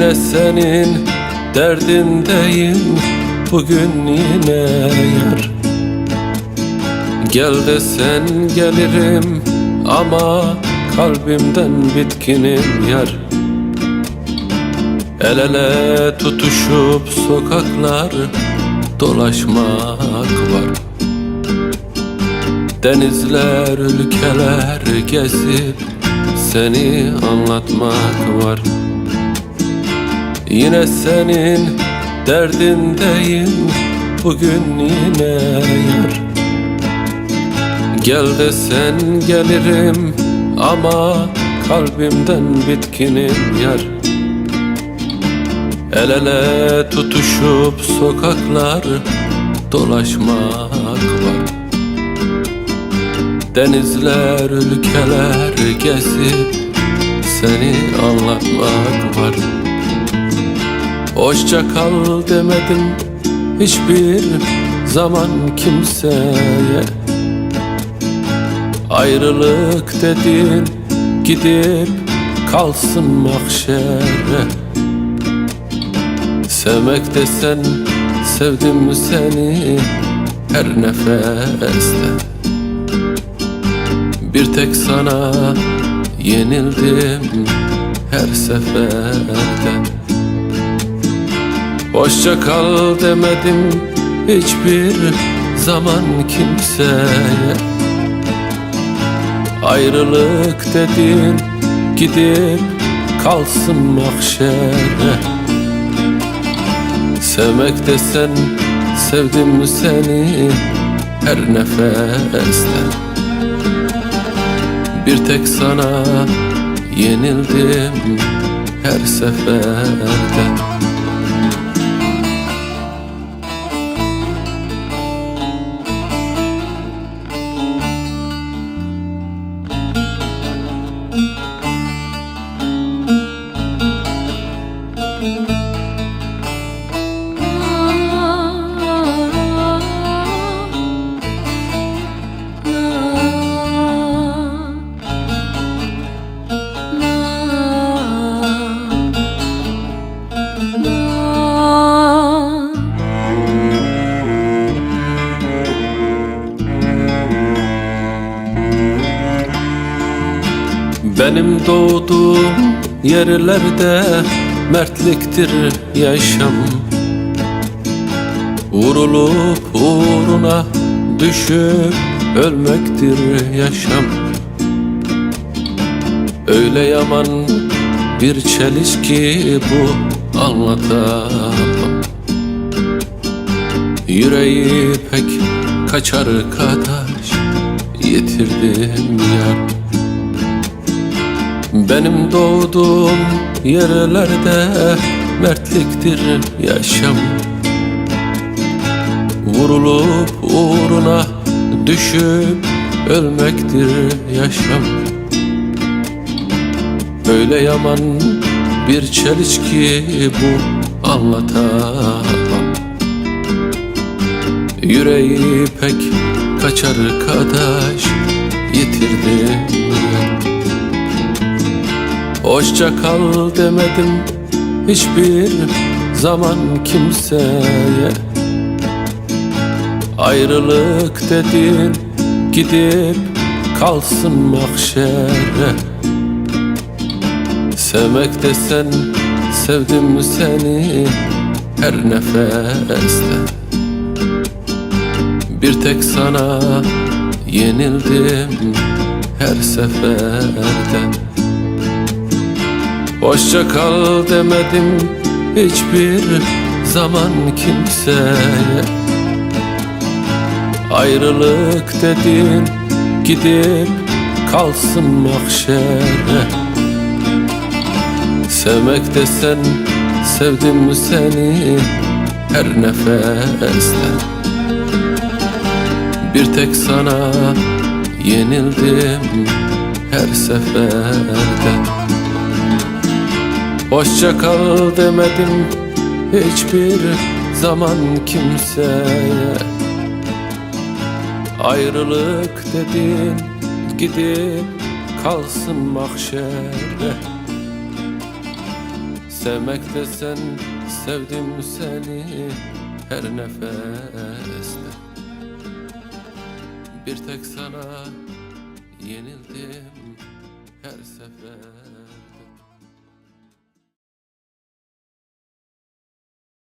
Yine senin derdindeyim. Bugün yine yar. Gel desen gelirim ama kalbimden bitkinim yar. El ele tutuşup sokaklar dolaşmak var. Denizler, ülkeler gezip seni anlatmak var Yine senin derdindeyim bugün yine yar. Gel desen gelirim ama kalbimden bitkinim yar. El ele tutuşup sokaklar dolaşmak var. Denizler, ülkeler gezip seni anlatmak var Hoşça kal demedim hiçbir zaman kimseye. Ayrılık dedin gidip kalsın mahşere. Sevmek desen sevdim seni her nefeste. Bir tek sana yenildim her seferde Hoşça kal demedim hiçbir zaman kimseye. Ayrılık dedin gidip kalsın mahşere. Sevmek desen sevdim seni her nefeste. Bir tek sana yenildim her seferde Benim doğduğum yerlerde mertliktir yaşam. Vurulup uğruna düşüp ölmektir yaşam. Öyle yaman bir çelişki bu anlatamam. Yüreği pek kaçar kadar yitirdim yar benim doğduğum yerlerde mertliktir yaşam. Vurulup uğruna düşüp ölmektir yaşam. Öyle yaman bir çelişki bu anlatamam. Yüreği pek kaçar kadar yitirdim. Hoşça kal demedim hiçbir zaman kimseye. Ayrılık dedin gidip kalsın mahşere. Sevmek desen sevdim seni her nefeste. Bir tek sana yenildim her seferde Hoşça kal demedim hiçbir zaman kimseye Ayrılık dedin gidip kalsın mahşere. Sevmek desen sevdim seni her nefeste. Bir tek sana yenildim her seferde Hoşça kal demedim hiçbir zaman kimseye. Ayrılık dedin gidip kalsın mahşere Sevmek desen sevdim seni her nefeste. Bir tek sana yenildim her sefer